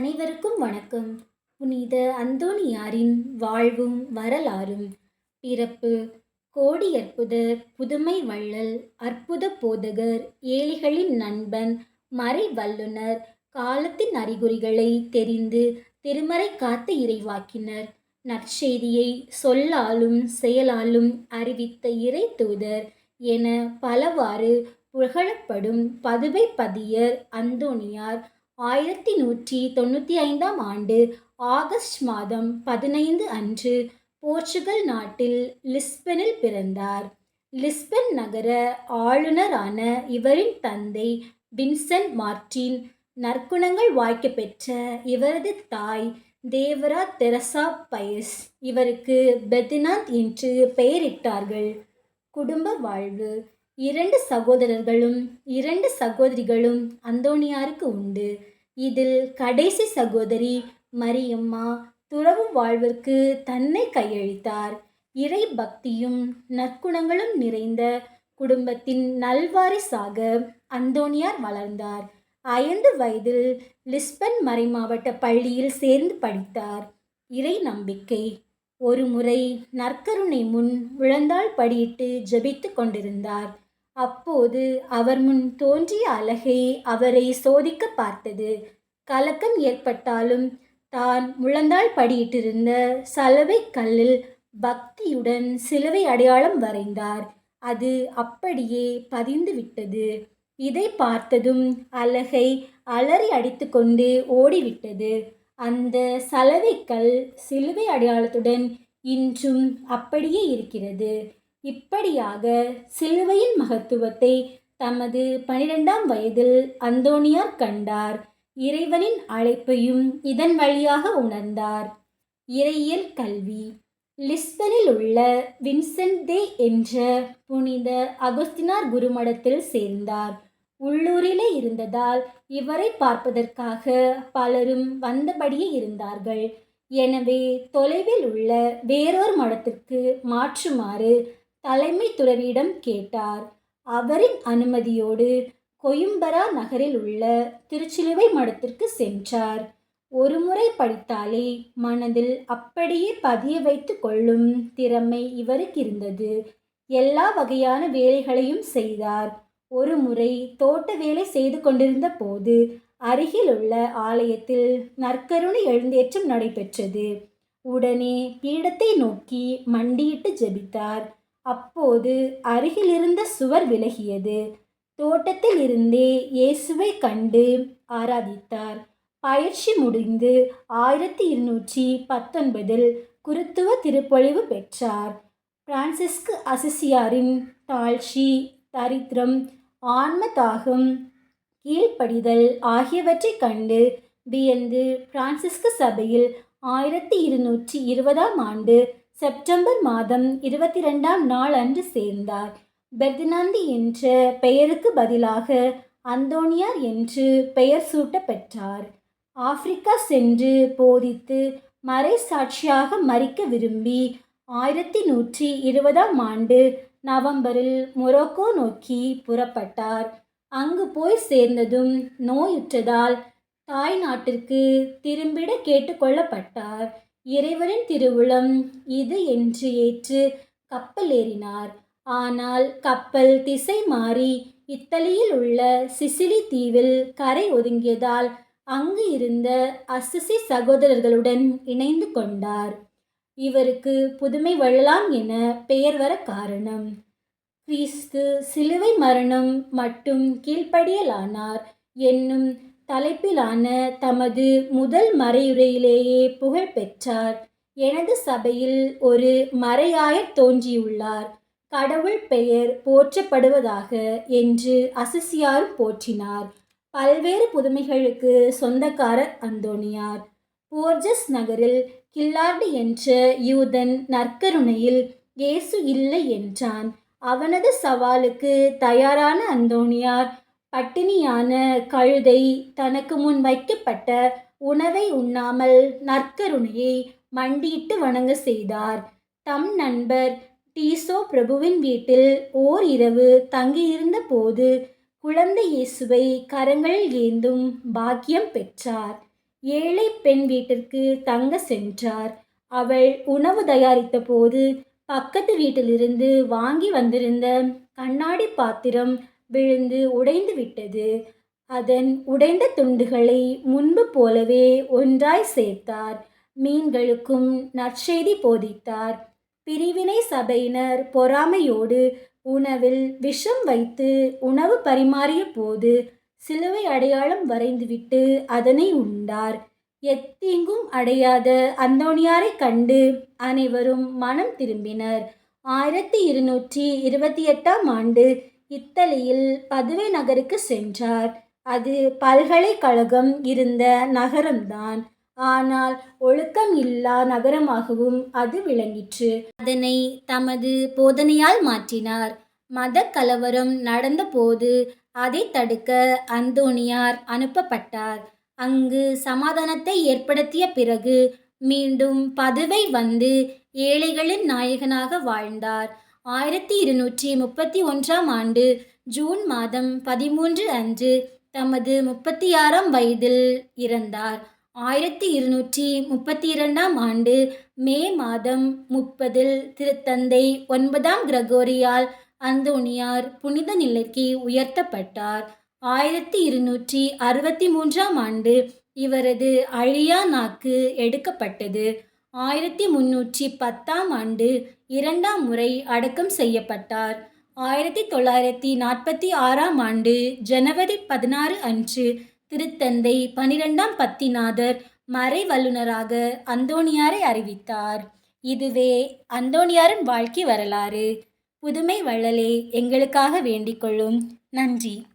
அனைவருக்கும் வணக்கம். புனித அந்தோணியாரின் வாழ்வும் வரலாறும் பிறப்பு கோடியற்புதர் புதுமை வள்ளல் அற்புத போதகர் ஏழைகளின் நண்பன் மறை வல்லுனர் காலத்தின் அறிகுறிகளை தெரிந்து திருமறை காத்து இறைவாக்கினர். நற்செய்தியை சொல்லாலும் செயலாலும் அறிவித்த இறை தூதர் என பலவாறு புகழப்படும் பதுவை பதியர் அந்தோணியார் ஆயிரத்தி நூற்றி தொண்ணூற்றி ஐந்தாம் ஆண்டு ஆகஸ்ட் மாதம் பதினைந்து அன்று போர்ச்சுகல் நாட்டில் லிஸ்பனில் பிறந்தார். லிஸ்பன் நகர ஆளுநரான இவரின் தந்தை வின்சென்ட் மார்டின் நற்குணங்கள் வாய்க்க பெற்ற இவரது தாய் தேவரா தெரசா பயஸ் இவருக்கு பெதினாந்த் என்று பெயரிட்டார்கள். குடும்ப வாழ்வு இரண்டு சகோதரர்களும் இரண்டு சகோதரிகளும் அந்தோணியாருக்கு உண்டு. இதில் கடைசி சகோதரி மரியம்மா துறவு வாழ்விற்கு தன்னை கையளித்தார். இறை பக்தியும் நற்குணங்களும் நிறைந்த குடும்பத்தின் நல்வாரிசாக அந்தோணியார் வளர்ந்தார். ஐந்து வயதில் லிஸ்பன் மறைமாவட்ட பள்ளியில் சேர்ந்து படித்தார். இறை நம்பிக்கை. ஒரு முறை நற்கருணை முன் விழுந்தாள் படியிட்டு ஜெபித்து கொண்டிருந்தார். அப்போது அவர் முன் தோன்றிய அழகை அவரை சோதிக்க பார்த்தது. கலக்கம் ஏற்பட்டாலும் தான் முழந்தாள் படியிட்டிருந்த சலவை கல்லில் பக்தியுடன் சிலுவை அடையாளம் வரைந்தார். அது அப்படியே பதிந்து விட்டது. இதை பார்த்ததும் அழகை அலறி அடித்துக்கொண்டு ஓடிவிட்டது. அந்த சலவைக்கல் சிலுவை அடையாளத்துடன் இன்றும் அப்படியே இருக்கிறது. இப்படியாக சிலுவையின் மகத்துவத்தை தமது பனிரெண்டாம் வயதில் அந்தோனியார் கண்டார். இறைவனின் அழைப்பையும் இதன் வழியாக உணர்ந்தார். இறையியல் கல்வி. லிஸ்பனில் உள்ள வின்சென்ட் தே என்ற புனித அகஸ்தினார் குருமடத்தில் சேர்ந்தார். உள்ளூரிலே இருந்ததால் இவரை பார்ப்பதற்காக பலரும் வந்தபடியே இருந்தார்கள். எனவே தொலைவில் உள்ள வேறொரு மடத்திற்கு மாற்றுமாறு தலைமை துறவியிடம் கேட்டார். அவரின் அனுமதியோடு கொயும்பரா நகரில் உள்ள திருச்சிலுவை மடத்திற்கு சென்றார். ஒரு முறை படித்தாலே மனதில் அப்படியே பதிய வைத்து கொள்ளும் திறமை இவருக்கு இருந்தது. எல்லா வகையான வேலைகளையும் செய்தார். ஒரு முறை தோட்ட வேலை செய்து கொண்டிருந்த போது அருகில் உள்ள ஆலயத்தில் நற்கருணை எழுந்தேற்றம் நடைபெற்றது. உடனே பீடத்தை நோக்கி மண்டியிட்டு ஜெபித்தார். அப்போது அருகிலிருந்த சுவர் விலகியது. தோட்டத்தில் இருந்தே இயேசுவை கண்டு ஆராதித்தார். பயிற்சி முடிந்து ஆயிரத்தி இருநூற்றி பத்தொன்பதில் குருத்துவ திருப்பொழிவு பெற்றார். பிரான்சிஸ்கு அசிசியாரின் தாழ்ச்சி தரித்திரம் ஆன்ம தாகம் கீழ்ப்படிதல் ஆகியவற்றை கண்டு வியந்து பிரான்சிஸ்கு சபையில் ஆயிரத்தி இருநூற்றி இருபதாம் ஆண்டு செப்டம்பர் மாதம் இருபத்தி ரெண்டாம் நாள் அன்று சேர்ந்தார். பெர்தினாந்தி என்ற பெயருக்கு பதிலாக அந்தோனியார் என்று பெயர் சூட்ட பெற்றார் ஆப்பிரிக்கா சென்று போதித்து மறை சாட்சியாக மறிக்க விரும்பி ஆயிரத்தி நூற்றி இருபதாம் ஆண்டு நவம்பரில் மொரோக்கோ நோக்கி புறப்பட்டார். அங்கு போய் சேர்ந்ததும் நோயுற்றதால் தாய் நாட்டிற்கு திரும்பிட கேட்டுக்கொள்ளப்பட்டார் இறைவனின் திருவுளம் இது என்று ஏற்று கப்பல் ஏறினார். ஆனால் கப்பல் திசை மாறி இத்தலியில் உள்ள சிசிலி தீவில் கரை ஒதுங்கியதால் அங்கு இருந்த அசிசி சகோதரர்களுடன் இணைந்து கொண்டார். இவருக்கு புதுமை வள்ளலாம் என பெயர் வர காரணம். கிறிஸ்து சிலுவை மரணம் மட்டும் கீழ்ப்படியலானார் என்னும் தலைப்பிலான தமது முதல் மறையுரையிலேயே புகழ் பெற்றார். எனது சபையில் ஒரு மறையாயர் தோன்றியுள்ளார். கடவுள் பெயர் போற்றப்படுவதாக என்று அசிசியாரும் போற்றினார். பல்வேறு புதுமைகளுக்கு சொந்தக்காரர் அந்தோனியார் போர்ஜஸ் நகரில் கில்லார்டு என்ற யூதன் நற்கருணையில் இயேசு இல்லை என்றான். அவனது சவாலுக்கு தயாரான அந்தோனியார் பட்டினியான கழுதை தனக்கு முன் வைக்கப்பட்ட உணவை உண்ணாமல் நற்கருணையை மண்டியிட்டு வணங்க செய்தார். தம் நண்பர் டீசோ பிரபுவின் வீட்டில் ஓர் இரவு தங்கியிருந்த போது குழந்தை இயேசுவை கரங்களில் ஏந்தும் பாக்கியம் பெற்றார். ஏழை பெண் வீட்டிற்கு தங்க சென்றார். அவள் உணவு தயாரித்த போது பக்கத்து வீட்டிலிருந்து வாங்கி வந்திருந்த கண்ணாடி பாத்திரம் விழுந்து உடைந்து விட்டது. அதன் உடைந்த துண்டுகளை முன்பு போலவே ஒன்றாய் சேர்த்தார். மீன்களுக்கும் நற்செய்தி போதித்தார். பிரிவினை சபையினர் பொறாமையோடு உணவில் விஷம் வைத்து உணவு பரிமாறிய போது சிலுவை அடையாளம் வரைந்துவிட்டு அதனை உண்டார். எத்தீங்கும் அடையாத அந்தோணியாரைக் கண்டு அனைவரும் மனம் திரும்பினர். ஆயிரத்தி இருநூற்றி இருபத்தி எட்டாம் ஆண்டு இத்தலியில் பதுவை நகருக்கு சென்றார். அது பல்கலைக்கழகம் இருந்த நகரம்தான். ஆனால் ஒழுக்கம் இல்லா நகரமாகவும் அது விளங்கிற்று. அதனை தமது போதனையால் மாற்றினார். மத கலவரம் நடந்தபோது அதை தடுக்க அந்தோணியார் அனுப்பப்பட்டார். அங்கு சமாதானத்தை ஏற்படுத்திய பிறகு மீண்டும் பதுவை வந்து ஏழைகளின் நாயகனாக வாழ்ந்தார். ஆயிரத்தி இருநூற்றி முப்பத்தி ஒன்றாம் ஆண்டு ஜூன் மாதம் பதிமூன்று அன்று தமது முப்பத்தி ஆறாம் வயதில் இறந்தார். ஆயிரத்தி இருநூற்றி முப்பத்தி இரண்டாம் ஆண்டு மே மாதம் முப்பதில் திருத்தந்தை ஒன்பதாம் கிரகோரியால் அந்தோனியார் புனித நிலைக்கு உயர்த்தப்பட்டார். ஆயிரத்தி இருநூற்றி அறுபத்தி மூன்றாம் ஆண்டு இவரது அழியா நாக்கு எடுக்கப்பட்டது. ஆயிரத்தி முன்னூற்றி பத்தாம் ஆண்டு இரண்டாம் முறை அடக்கம் செய்யப்பட்டார். ஆயிரத்தி தொள்ளாயிரத்தி நாற்பத்தி ஆறாம் ஆண்டு ஜனவரி பதினாறு அன்று திருத்தந்தை பனிரெண்டாம் பத்திநாதர் மறை வல்லுநராக அந்தோணியாரை அறிவித்தார். இதுவே அந்தோணியாரின் வாழ்க்கை வரலாறு. புதுமை வள்ளலே எங்களுக்காக வேண்டிக் கொள்ளும். நன்றி.